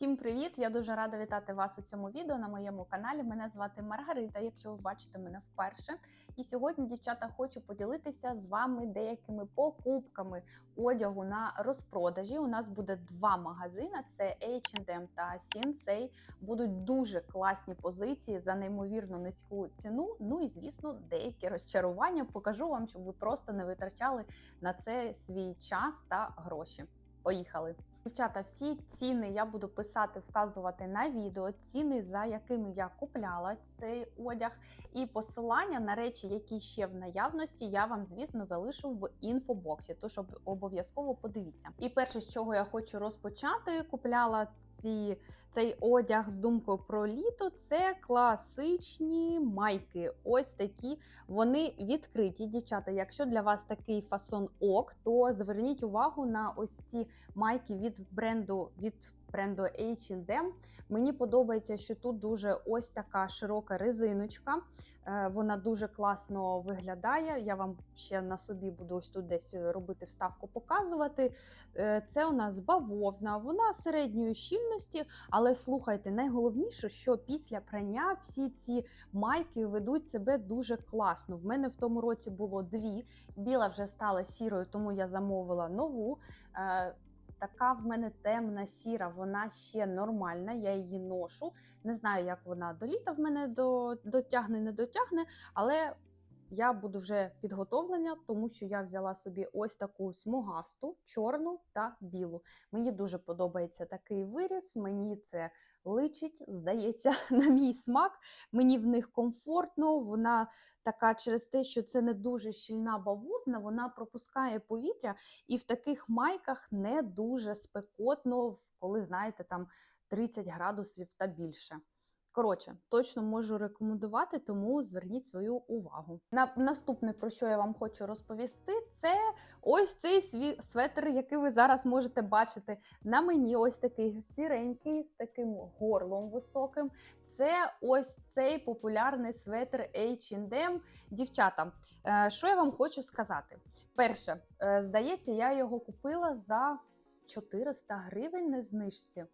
Всім привіт! Я дуже рада вітати вас у цьому відео на моєму каналі. Мене звати Маргарита, якщо ви бачите мене вперше. І сьогодні, дівчата, хочу поділитися з вами деякими покупками одягу на розпродажі. У нас буде два магазини: це H&M та Sinsei. Будуть дуже класні позиції за неймовірно низьку ціну. Ну і звісно, деякі розчарування покажу вам, щоб ви просто не витрачали на це свій час та гроші. Поїхали! Дівчата, всі ціни я буду писати, вказувати на відео, ціни, за якими я купляла цей одяг, і посилання на речі, які ще в наявності, я вам, звісно, залишу в інфобоксі. Тож об- обов'язково подивіться. І перше, з чого я хочу розпочати, купляла ці, цей одяг з думкою про літо. Це класичні майки. Ось такі вони відкриті. Дівчата, якщо для вас такий фасон ок, то зверніть увагу на ось ці майки від бренду від бренду H&M. Мені подобається, що тут дуже ось така широка резиночка. Е, Вона дуже класно виглядає. Я вам ще на собі буду ось тут десь робити вставку, показувати. Е, Це у нас бавовна, вона середньої щільності, але слухайте, найголовніше, що після прання всі ці майки ведуть себе дуже класно. В мене в тому році було дві. Біла вже стала сірою, тому я замовила нову. Така в мене темна сіра, вона ще нормальна, я її ношу. Не знаю, як вона до літа в мене до, дотягне, не дотягне, але я буду вже підготовлена, тому що я взяла собі ось таку смугасту, чорну та білу. Мені дуже подобається такий виріс, мені це личить, здається, на мій смак. Мені в них комфортно, вона така через те, що це не дуже щільна бавовна, вона пропускає повітря, і в таких майках не дуже спекотно, коли знаєте, там 30 градусів та більше. Коротше, точно можу рекомендувати, тому зверніть свою увагу. На наступне, про що я вам хочу розповісти, це ось цей свій светр, який ви зараз можете бачити на мені. Ось такий сіренький з таким горлом високим. Це ось цей популярний светр H&M. Дівчата, е, що я вам хочу сказати? Перше, е, здається, я його купила за 400 гривень на знижці.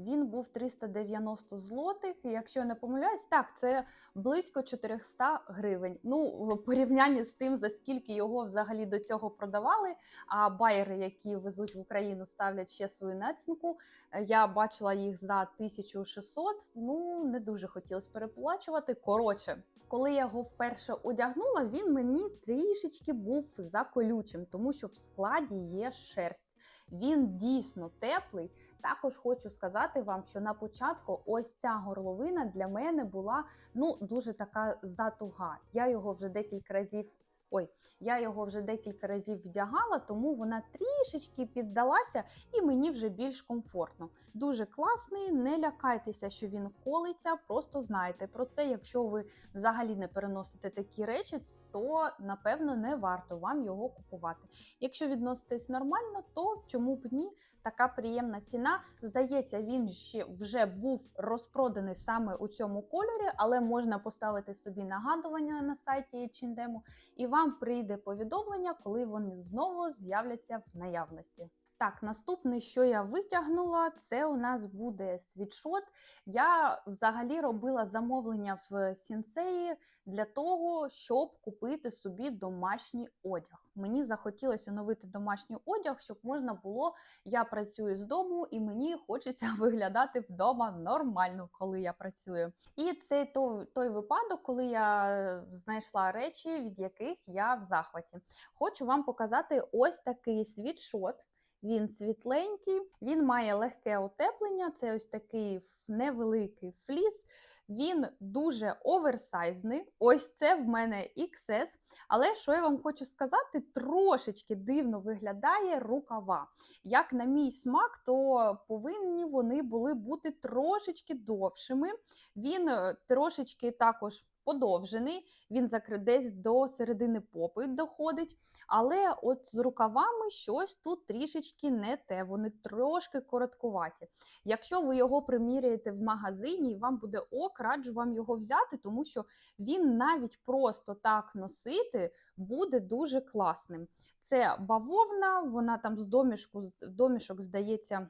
Він був 390 злотих. Якщо я не помиляюсь, так це близько 400 гривень. Ну, в порівнянні з тим, за скільки його взагалі до цього продавали. А байери, які везуть в Україну, ставлять ще свою націнку. Е, Я бачила їх за 1600. Ну не дуже хотілося переплачувати. Коротше, коли я його вперше одягнула, він мені трішечки був заколючим, тому що в складі є шерсть. Він дійсно теплий. Також хочу сказати вам, що на початку ось ця горловина для мене була ну дуже така затуга. Я його вже декілька разів. Ой, я його вже декілька разів вдягала, тому вона трішечки піддалася і мені вже більш комфортно. Дуже класний, не лякайтеся, що він колиться, просто знайте про це. Якщо ви взагалі не переносите такі речі, то напевно не варто вам його купувати. Якщо відноситесь нормально, то чому б ні? Така приємна ціна. Здається, він ще вже був розпроданий саме у цьому кольорі, але можна поставити собі нагадування на сайті H&M, і вам прийде повідомлення, коли вони знову з'являться в наявності. Так, наступне, що я витягнула, це у нас буде світшот. Я взагалі робила замовлення в сінсеї для того, щоб купити собі домашній одяг. Мені захотілося оновити домашній одяг, щоб можна було. Я працюю з дому, і мені хочеться виглядати вдома нормально, коли я працюю. І це той, той випадок, коли я знайшла речі, від яких я в захваті. Хочу вам показати ось такий світшот. Він світленький, він має легке утеплення. Це ось такий невеликий фліс. Він дуже оверсайзний. Ось це в мене XS. Але що я вам хочу сказати, трошечки дивно виглядає рукава. Як на мій смак, то повинні вони були бути трошечки довшими. Він е, трошечки також. Подовжений, він десь до середини попи доходить. Але от з рукавами щось тут трішечки не те, вони трошки короткуваті. Якщо ви його приміряєте в магазині і вам буде ок, раджу вам його взяти, тому що він навіть просто так носити буде дуже класним. Це бавовна, вона там з домішку, домішок, здається,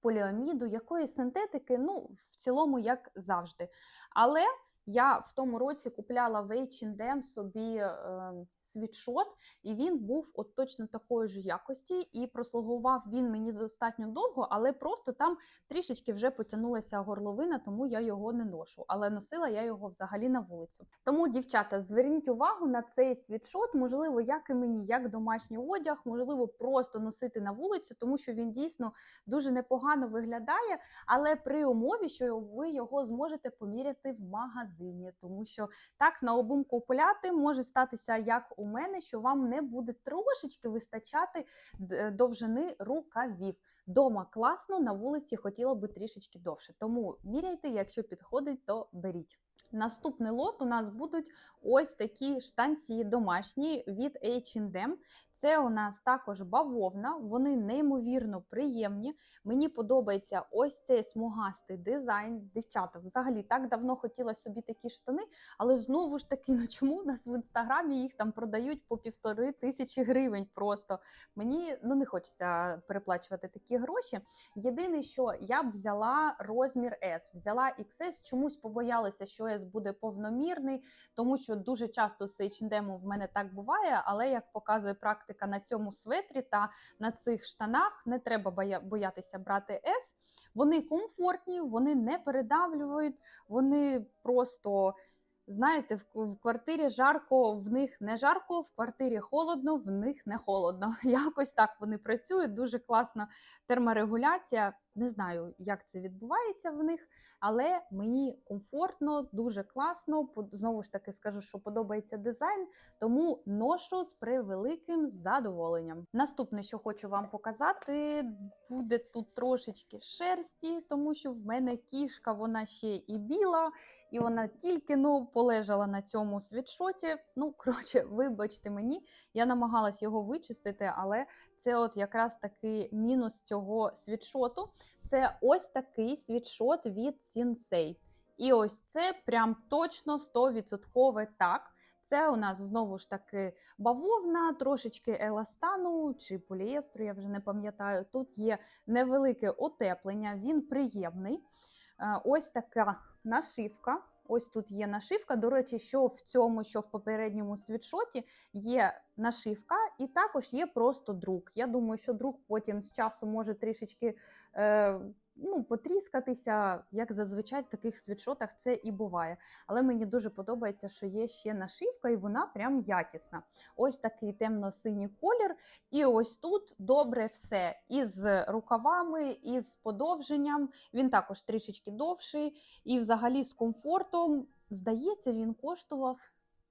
поліаміду, якоїсь синтетики, ну, в цілому, як завжди. Але я в тому році купляла в H&M собі е, світшот, і він був от точно такої ж якості, і прослугував він мені достатньо довго, але просто там трішечки вже потягнулася горловина, тому я його не ношу. Але носила я його взагалі на вулицю. Тому, дівчата, зверніть увагу на цей світшот, можливо, як і мені, як домашній одяг, можливо, просто носити на вулицю, тому що він дійсно дуже непогано виглядає, але при умові, що ви його зможете поміряти в магазині, тому що так на обум купуляти може статися, як у мене, що вам не буде трошечки вистачати довжини рукавів. Дома класно, на вулиці хотіла би трішечки довше. Тому міряйте, якщо підходить, то беріть. Наступний лот у нас будуть ось такі штанці домашні від H&M. Це у нас також бавовна, вони неймовірно приємні. Мені подобається ось цей смугастий дизайн. Дівчата, взагалі так давно хотіла собі такі штани, але знову ж таки, ну чому у нас в інстаграмі їх там продають по півтори тисячі гривень просто. Мені ну не хочеться переплачувати такі гроші. Єдине, що я б взяла розмір S, взяла XS, чомусь побоялася, що S буде повномірний, тому що дуже часто з H&M в мене так буває, але як показує практика на цьому светрі та на цих штанах, не треба боятися брати S. Вони комфортні, вони не передавлюють, вони просто. Знаєте, в квартирі жарко, в них не жарко, в квартирі холодно, в них не холодно. Якось так вони працюють. Дуже класна терморегуляція. Не знаю, як це відбувається в них, але мені комфортно, дуже класно. Знову ж таки скажу, що подобається дизайн, тому ношу з превеликим задоволенням. Наступне, що хочу вам показати, буде тут трошечки шерсті, тому що в мене кішка, вона ще і біла, і вона тільки ну, полежала на цьому світшоті. Ну, коротше, вибачте мені, я намагалась його вичистити, але це от якраз таки мінус цього світшоту. Це ось такий світшот від Sensei. І ось це прям точно 100% так. Це у нас знову ж таки бавовна, трошечки еластану чи поліестру, я вже не пам'ятаю. Тут є невелике утеплення, він приємний. Е, Ось така нашивка. Ось тут є нашивка. До речі, що в цьому, що в попередньому світшоті є нашивка, і також є просто друк. Я думаю, що друк потім з часу може трішечки е, ну, потріскатися, як зазвичай в таких світшотах це і буває. Але мені дуже подобається, що є ще нашивка, і вона прям якісна. Ось такий темно-синій колір. І ось тут добре все. Із рукавами, із подовженням. Він також трішечки довший, і взагалі з комфортом. Здається, він коштував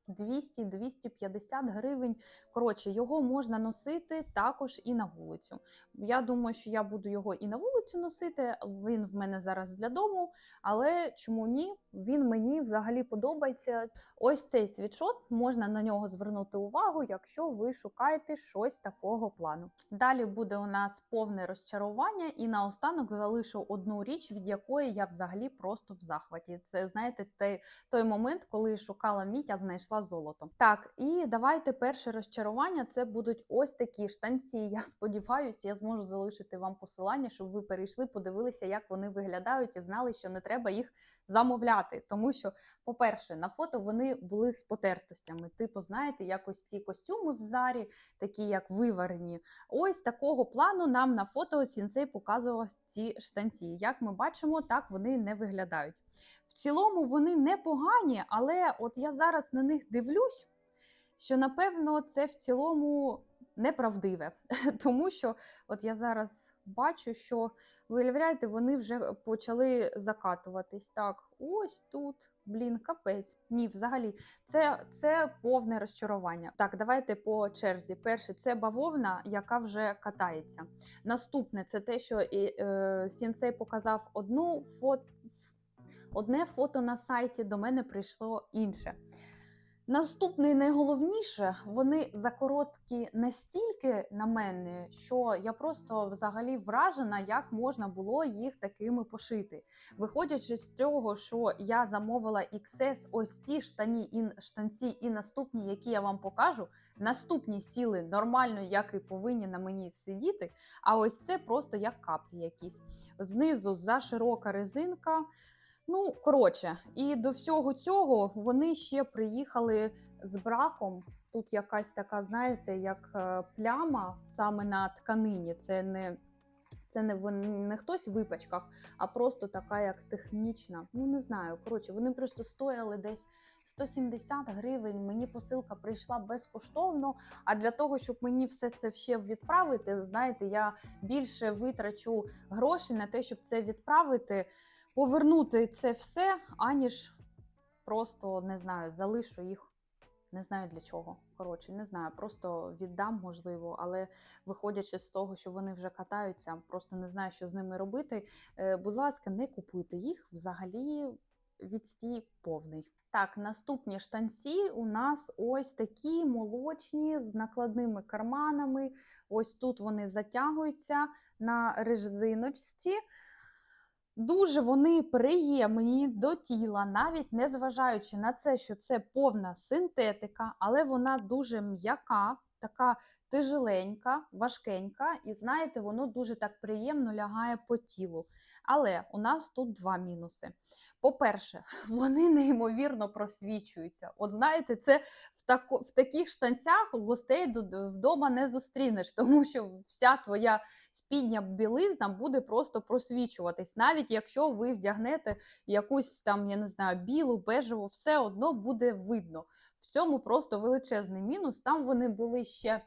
200-250 гривень. Коротше, його можна носити також і на вулицю. Я думаю, що я буду його і на вулицю носити. Він в мене зараз для дому, але чому ні? Він мені взагалі подобається. Ось цей світшот можна на нього звернути увагу, якщо ви шукаєте щось такого плану. Далі буде у нас повне розчарування, і наостанок залишу одну річ, від якої я взагалі просто в захваті. Це знаєте, той, той момент, коли шукала мідь, а знайшла. Так, і давайте перше розчарування. Це будуть ось такі штанці. Я сподіваюся, я зможу залишити вам посилання, щоб ви перейшли, подивилися, як вони виглядають, і знали, що не треба їх замовляти. Тому що, по-перше, на фото вони були з потертостями. Типу, знаєте, якось ці костюми в зарі, такі як виварені. Ось такого плану нам на фото сінсей показував ці штанці. Як ми бачимо, так вони не виглядають. В цілому вони непогані, але от я зараз на них дивлюсь, що напевно це в цілому неправдиве, тому що от я зараз бачу, що виявляєте, вони вже почали закатуватись. Так, ось тут, блін, капець. Ні, взагалі, це, це повне розчарування. Так, давайте по черзі. Перше, це бавовна, яка вже катається. Наступне це те, що і, е, Сінсей показав одну фото. Одне фото на сайті до мене прийшло інше. Наступне найголовніше, вони закороткі настільки на мене, що я просто взагалі вражена, як можна було їх такими пошити. Виходячи з цього, що я замовила XS, ось ці штані і штанці, і наступні, які я вам покажу, Наступні сіли нормально, як і повинні на мені сидіти. А ось це просто як каплі якісь. Знизу заширока резинка. Ну, коротше, і до всього цього вони ще приїхали з браком. Тут якась така, знаєте, як е, пляма саме на тканині. Це не, це не, не хтось випачкав, а просто така, як технічна. Ну, не знаю. Коротше, вони просто стояли десь 170 гривень. Мені посилка прийшла безкоштовно. А для того, щоб мені все це ще відправити, знаєте, я більше витрачу грошей на те, щоб це відправити, повернути це все, аніж просто не знаю, залишу їх. Не знаю для чого. Коротше, не знаю, просто віддам, можливо, але виходячи з того, що вони вже катаються, просто не знаю, що з ними робити. Е, будь ласка, не купуйте їх взагалі відстій повний. Так, наступні штанці у нас ось такі молочні з накладними карманами. Ось тут вони затягуються на резиночці. Дуже вони приємні до тіла, навіть не зважаючи на це, що це повна синтетика, але вона дуже м'яка, така тяжеленька, важкенька, і знаєте, воно дуже так приємно лягає по тілу. Але у нас тут два мінуси. По-перше, вони неймовірно просвічуються. От знаєте, це в, в таких штанцях гостей до- вдома не зустрінеш, тому що вся твоя спідня білизна буде просто просвічуватись. Навіть якщо ви вдягнете якусь там, я не знаю, білу, бежеву, все одно буде видно. В цьому просто величезний мінус. Там вони були ще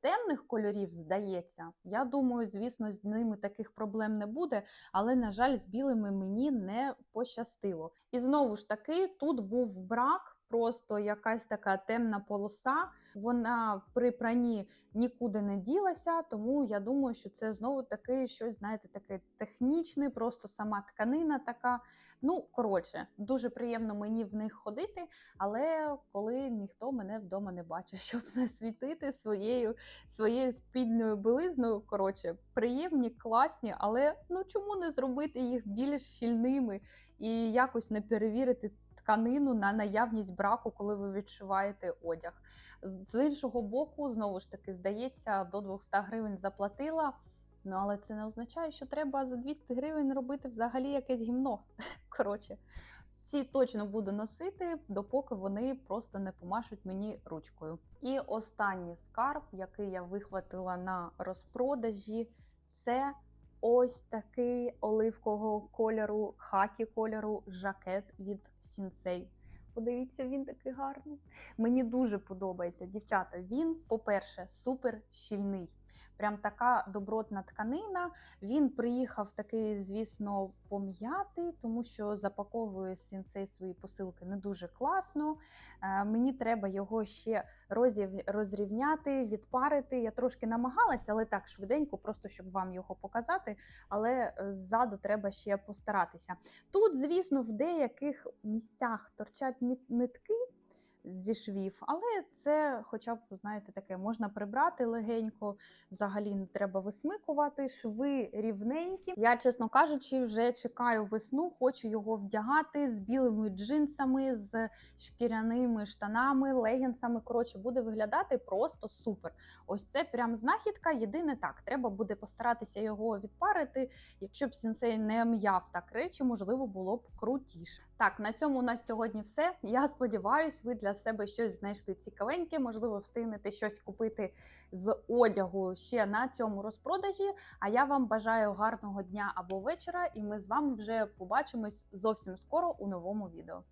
темних кольорів, здається. Я думаю, звісно, з ними таких проблем не буде, але, на жаль, з білими мені не пощастило. І знову ж таки, тут був брак. Просто якась така темна полоса, вона при пранні нікуди не ділася, тому я думаю, що це знову таки щось, знаєте, таке технічне, просто сама тканина така. Ну, коротше, дуже приємно мені в них ходити, але коли ніхто мене вдома не бачить, щоб не світити своєю своєю спільною білизною. Коротше, приємні, класні, але ну чому не зробити їх більш щільними і якось не перевірити тканину на наявність браку, коли ви відшиваєте одяг. З іншого боку, знову ж таки, здається, до 200 гривень заплатила. Ну, але це не означає, що треба за 200 гривень робити взагалі якесь гімно. Коротше, ці точно буду носити, допоки вони просто не помашуть мені ручкою. І останній скарб, який я вихватила на розпродажі, це ось такий оливкового кольору, хакі кольору жакет від Сінсей. Подивіться, він такий гарний. Мені дуже подобається, дівчата. Він, по-перше, супер щільний. Прям така добротна тканина. Він приїхав такий, звісно, пом'ятий, тому що запаковує сінсей свої посилки не дуже класно. Е, мені треба його ще розрівняти, відпарити. Я трошки намагалася, але так швиденько, просто щоб вам його показати. Але е, ззаду треба ще постаратися. Тут, звісно, в деяких місцях торчать нитки. Зі швів, але це, хоча б, знаєте, таке можна прибрати легенько, взагалі не треба висмикувати. Шви рівненькі. Я, чесно кажучи, вже чекаю весну, хочу його вдягати з білими джинсами, з шкіряними штанами, легінсами. Коротше, буде виглядати просто супер. Ось це прям знахідка. Єдине так, треба буде постаратися його відпарити. Якщо б сенсей не м'яв так речі, можливо, було б крутіше. Так, на цьому у нас сьогодні все. Я сподіваюсь, ви для себе щось знайшли цікавеньке. Можливо, встигнете щось купити з одягу ще на цьому розпродажі. А я вам бажаю гарного дня або вечора, і ми з вами вже побачимось зовсім скоро у новому відео.